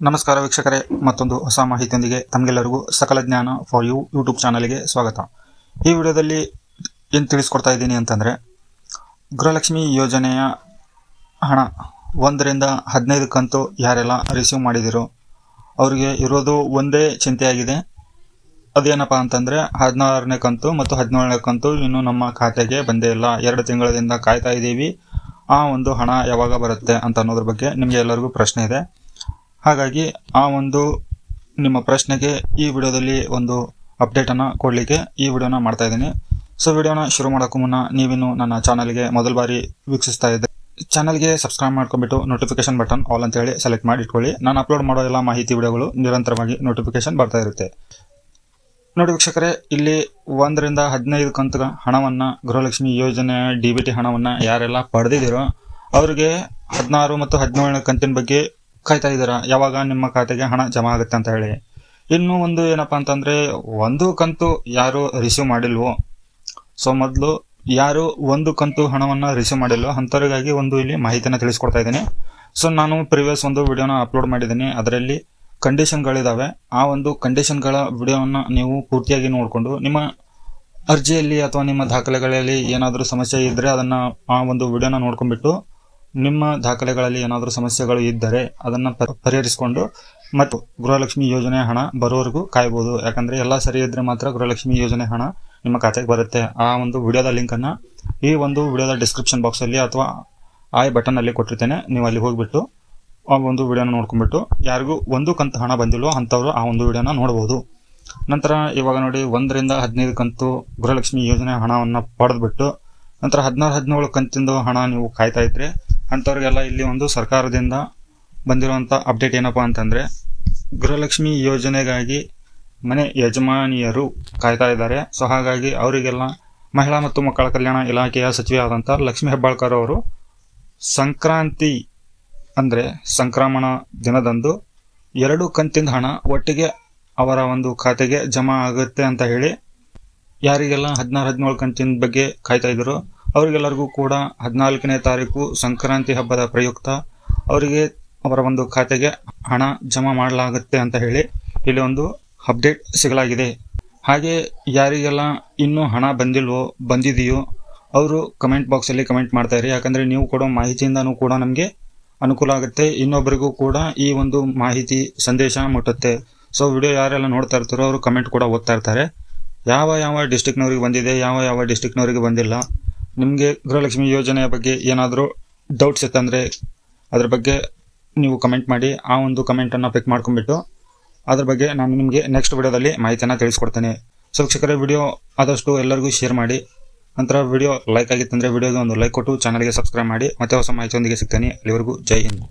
ನಮಸ್ಕಾರ ವೀಕ್ಷಕರೇ, ಮತ್ತೊಂದು ಹೊಸ ಮಾಹಿತಿಯೊಂದಿಗೆ ತಮಗೆಲ್ಲರಿಗೂ ಸಕಲ ಜ್ಞಾನ ಫಾರ್ ಯು ಯೂಟ್ಯೂಬ್ ಚಾನಲ್ಗೆ ಸ್ವಾಗತ. ಈ ವಿಡಿಯೋದಲ್ಲಿ ಏನು ತಿಳಿಸ್ಕೊಡ್ತಾ ಇದ್ದೀನಿ ಅಂತಂದರೆ, ಗೃಹಲಕ್ಷ್ಮಿ ಯೋಜನೆಯ ಹಣ ಒಂದರಿಂದ ಹದಿನೈದು ಕಂತು ಯಾರೆಲ್ಲ ರಿಸೀವ್ ಮಾಡಿದಿರೋ, ಅವರಿಗೆ ಇರೋದು ಒಂದೇ ಚಿಂತೆಯಾಗಿದೆ. ಅದೇನಪ್ಪ ಅಂತಂದರೆ, ಹದಿನಾರನೇ ಕಂತು ಮತ್ತು ಹದಿನೇಳನೇ ಕಂತು ಇನ್ನೂ ನಮ್ಮ ಖಾತೆಗೆ ಬಂದೇ ಇಲ್ಲ. ಎರಡು ತಿಂಗಳಿಂದ ಕಾಯ್ತಾ ಇದ್ದೀವಿ ಆ ಒಂದು ಹಣ ಯಾವಾಗ ಬರುತ್ತೆ ಅಂತ ಅನ್ನೋದ್ರ ಬಗ್ಗೆ ನಿಮಗೆ ಎಲ್ಲರಿಗೂ ಪ್ರಶ್ನೆ ಇದೆ. ಹಾಗಾಗಿ ಆ ಒಂದು ನಿಮ್ಮ ಪ್ರಶ್ನೆಗೆ ಈ ವಿಡಿಯೋದಲ್ಲಿ ಒಂದು ಅಪ್ಡೇಟನ್ನು ಕೊಡಲಿಕ್ಕೆ ಈ ವಿಡಿಯೋನ ಮಾಡ್ತಾ ಇದ್ದೀನಿ. ಸೊ ವಿಡಿಯೋನ ಶುರು ಮಾಡೋಕ್ಕೂ ಮುನ್ನ ನೀವಿನ್ನು ನನ್ನ ಚಾನಲ್ಗೆ ಮೊದಲ ಬಾರಿ ವೀಕ್ಷಿಸ್ತಾ ಇದ್ದೆ ಚಾನಲ್ಗೆ ಸಬ್ಸ್ಕ್ರೈಬ್ ಮಾಡ್ಕೊಂಡ್ಬಿಟ್ಟು ನೋಟಿಫಿಕೇಶನ್ ಬಟನ್ ಆಲ್ ಅಂತ ಹೇಳಿ ಸೆಲೆಕ್ಟ್ ಮಾಡಿ ಇಟ್ಕೊಳ್ಳಿ. ನಾನು ಅಪ್ಲೋಡ್ ಮಾಡೋ ಎಲ್ಲ ಮಾಹಿತಿ ವಿಡಿಯೋಗಳು ನಿರಂತರವಾಗಿ ನೋಟಿಫಿಕೇಶನ್ ಬರ್ತಾ ಇರುತ್ತೆ. ನೋಡಿ ವೀಕ್ಷಕರೇ, ಇಲ್ಲಿ ಒಂದರಿಂದ ಹದಿನೈದು ಕಂತು ಹಣವನ್ನು ಗೃಹಲಕ್ಷ್ಮಿ ಯೋಜನೆ ಡಿ ಬಿ ಟಿ ಹಣವನ್ನು ಯಾರೆಲ್ಲ ಪಡೆದಿದ್ದೀರೋ, ಅವರಿಗೆ ಹದಿನಾರು ಮತ್ತು ಹದಿನೇಳನೇ ಕಂತಿನ ಬಗ್ಗೆ ಕಾಯ್ತಾ ಇದ್ದೀರಾ? ಯಾವಾಗ ನಿಮ್ಮ ಖಾತೆಗೆ ಹಣ ಜಮಾ ಆಗುತ್ತೆ ಅಂತ ಹೇಳಿ. ಇನ್ನು ಒಂದು ಏನಪ್ಪ ಅಂತಂದ್ರೆ, ಒಂದು ಕಂತು ಯಾರು ರಿಸೀವ್ ಮಾಡಿಲ್ವೋ, ಸೊ ಮೊದಲು ಯಾರು ಒಂದು ಕಂತು ಹಣವನ್ನ ರಿಸೀವ್ ಮಾಡಿಲ್ವೋ, ಅಂಥವ್ರಿಗಾಗಿ ಒಂದು ಇಲ್ಲಿ ಮಾಹಿತಿನ ತಿಳಿಸ್ಕೊಡ್ತಾ ಇದ್ದೀನಿ. ಸೊ ನಾನು ಪ್ರಿವಿಯಸ್ ಒಂದು ವಿಡಿಯೋನ ಅಪ್ಲೋಡ್ ಮಾಡಿದ್ದೀನಿ. ಅದರಲ್ಲಿ ಕಂಡೀಷನ್ಗಳಿದ್ದಾವೆ ಆ ಒಂದು ಕಂಡೀಷನ್ಗಳ ವಿಡಿಯೋವನ್ನು ನೀವು ಪೂರ್ತಿಯಾಗಿ ನೋಡಿಕೊಂಡು, ನಿಮ್ಮ ಅರ್ಜಿಯಲ್ಲಿ ಅಥವಾ ನಿಮ್ಮ ದಾಖಲೆಗಳಲ್ಲಿ ಏನಾದರೂ ಸಮಸ್ಯೆ ಇದ್ದರೆ ಅದನ್ನು ಆ ಒಂದು ವಿಡಿಯೋನ ನೋಡ್ಕೊಂಡ್ಬಿಟ್ಟು ನಿಮ್ಮ ದಾಖಲೆಗಳಲ್ಲಿ ಏನಾದರೂ ಸಮಸ್ಯೆಗಳು ಇದ್ದರೆ ಅದನ್ನು ಪರಿಹರಿಸಿಕೊಂಡು ಮತ್ತು ಗೃಹಲಕ್ಷ್ಮಿ ಯೋಜನೆ ಹಣ ಬರೋವರೆಗೂ ಕಾಯ್ಬೋದು. ಯಾಕಂದರೆ ಎಲ್ಲ ಸರಿ ಇದ್ದರೆ ಮಾತ್ರ ಗೃಹಲಕ್ಷ್ಮಿ ಯೋಜನೆ ಹಣ ನಿಮ್ಮ ಖಾತೆಗೆ ಬರುತ್ತೆ. ಆ ಒಂದು ವಿಡಿಯೋದ ಲಿಂಕನ್ನು ಈ ಒಂದು ವಿಡಿಯೋದ ಡಿಸ್ಕ್ರಿಪ್ಷನ್ ಬಾಕ್ಸಲ್ಲಿ ಅಥವಾ ಆಯ್ ಬಟನಲ್ಲಿ ಕೊಟ್ಟಿರ್ತೇನೆ. ನೀವು ಅಲ್ಲಿ ಹೋಗಿಬಿಟ್ಟು ಆ ಒಂದು ವಿಡಿಯೋನ ನೋಡ್ಕೊಂಬಿಟ್ಟು ಯಾರಿಗೂ ಒಂದು ಕಂತು ಹಣ ಬಂದಿಲ್ವೋ ಅಂಥವ್ರು ಆ ಒಂದು ವಿಡಿಯೋನ ನೋಡ್ಬೋದು. ನಂತರ ಇವಾಗ ನೋಡಿ ಒಂದರಿಂದ ಹದಿನೈದು ಕಂತು ಗೃಹಲಕ್ಷ್ಮಿ ಯೋಜನೆ ಹಣವನ್ನು ಪಡೆದುಬಿಟ್ಟು ನಂತರ ಹದಿನಾರು, ಹದಿನೇಳು ಕಂತಿಂದು ಹಣ ನೀವು ಕಾಯ್ತಾ ಇದ್ರೆ ಅಂಥವ್ರಿಗೆಲ್ಲ ಇಲ್ಲಿ ಒಂದು ಸರ್ಕಾರದಿಂದ ಬಂದಿರುವಂಥ ಅಪ್ಡೇಟ್ ಏನಪ್ಪ ಅಂತಂದರೆ ಗೃಹಲಕ್ಷ್ಮಿ ಯೋಜನೆಗಾಗಿ ಮನೆ ಯಜಮಾನಿಯರು ಕಾಯ್ತಾ ಇದ್ದಾರೆ. ಸೊ ಹಾಗಾಗಿ ಅವರಿಗೆಲ್ಲ ಮಹಿಳಾ ಮತ್ತು ಮಕ್ಕಳ ಕಲ್ಯಾಣ ಇಲಾಖೆಯ ಸಚಿವೆ ಆದಂಥ ಲಕ್ಷ್ಮೀ ಹೆಬ್ಬಾಳ್ಕರ್ ಅವರು ಸಂಕ್ರಾಂತಿ ಅಂದರೆ ಸಂಕ್ರಮಣ ದಿನದಂದು ಎರಡು ಕಂತಿನ ಹಣ ಒಟ್ಟಿಗೆ ಅವರ ಒಂದು ಖಾತೆಗೆ ಜಮಾ ಆಗುತ್ತೆ ಅಂತ ಹೇಳಿ ಯಾರಿಗೆಲ್ಲ ಹದಿನಾರು ಹದಿನೇಳು ಕಂತಿನ ಬಗ್ಗೆ ಕಾಯ್ತಾ ಇದ್ರು ಅವರಿಗೆಲ್ಲರಿಗೂ ಕೂಡ ಹದಿನಾಲ್ಕನೇ ತಾರೀಕು ಸಂಕ್ರಾಂತಿ ಹಬ್ಬದ ಪ್ರಯುಕ್ತ ಅವರಿಗೆ ಅವರ ಒಂದು ಖಾತೆಗೆ ಹಣ ಜಮಾ ಮಾಡಲಾಗುತ್ತೆ ಅಂತ ಹೇಳಿ ಇಲ್ಲಿ ಒಂದು ಅಪ್ಡೇಟ್ ಸಿಗಲಾಗಿದೆ. ಹಾಗೆ ಯಾರಿಗೆಲ್ಲ ಇನ್ನೂ ಹಣ ಬಂದಿಲ್ವೋ, ಬಂದಿದೆಯೋ ಅವರು ಕಮೆಂಟ್ ಬಾಕ್ಸಲ್ಲಿ ಕಮೆಂಟ್ ಮಾಡ್ತಾ ಇರಿ. ಯಾಕಂದರೆ ನೀವು ಕೊಡೋ ಮಾಹಿತಿಯಿಂದನೂ ಕೂಡ ನಮಗೆ ಅನುಕೂಲ ಆಗುತ್ತೆ. ಇನ್ನೊಬ್ಬರಿಗೂ ಕೂಡ ಈ ಒಂದು ಮಾಹಿತಿ ಸಂದೇಶ ಮುಟ್ಟುತ್ತೆ. ಸೊ ವಿಡಿಯೋ ಯಾರೆಲ್ಲ ನೋಡ್ತಾ ಇರ್ತಾರೋ ಅವರು ಕಮೆಂಟ್ ಕೂಡ ಓದ್ತಾ ಇರ್ತಾರೆ. ಯಾವ ಯಾವ ಡಿಸ್ಟಿಕ್ನವ್ರಿಗೆ ಬಂದಿದೆ, ಯಾವ ಯಾವ ಡಿಸ್ಟಿಕ್ನವ್ರಿಗೆ ಬಂದಿಲ್ಲ ನಿಮಗೆ ಗೃಹಲಕ್ಷ್ಮಿ ಯೋಜನೆಯ ಬಗ್ಗೆ ಏನಾದರೂ ಡೌಟ್ಸ್ ಇತ್ತಂದರೆ ಅದ್ರ ಬಗ್ಗೆ ನೀವು ಕಮೆಂಟ್ ಮಾಡಿ, ಆ ಒಂದು ಕಮೆಂಟನ್ನು ಪಿಕ್ ಮಾಡ್ಕೊಂಡ್ಬಿಟ್ಟು ಅದ್ರ ಬಗ್ಗೆ ನಾನು ನಿಮಗೆ ನೆಕ್ಸ್ಟ್ ವಿಡಿಯೋದಲ್ಲಿ ಮಾಹಿತಿಯನ್ನು ತಿಳಿಸ್ಕೊಡ್ತೇನೆ. ಸೊ ವಿಡಿಯೋ ಆದಷ್ಟು ಎಲ್ಲರಿಗೂ ಶೇರ್ ಮಾಡಿ. ನಂತರ ವಿಡಿಯೋ ಲೈಕ್ ಆಗಿತ್ತಂದರೆ ವಿಡಿಯೋಗೆ ಒಂದು ಲೈಕ್ ಕೊಟ್ಟು ಚಾನಲ್ಗೆ ಸಬ್ಸ್ಕ್ರೈಬ್ ಮಾಡಿ. ಮತ್ತೆ ಹೊಸ ಮಾಹಿತಿಯೊಂದಿಗೆ ಸಿಗ್ತೇನೆ. ಅಲ್ಲಿವರೆಗೂ ಜೈ ಹಿಂದ್.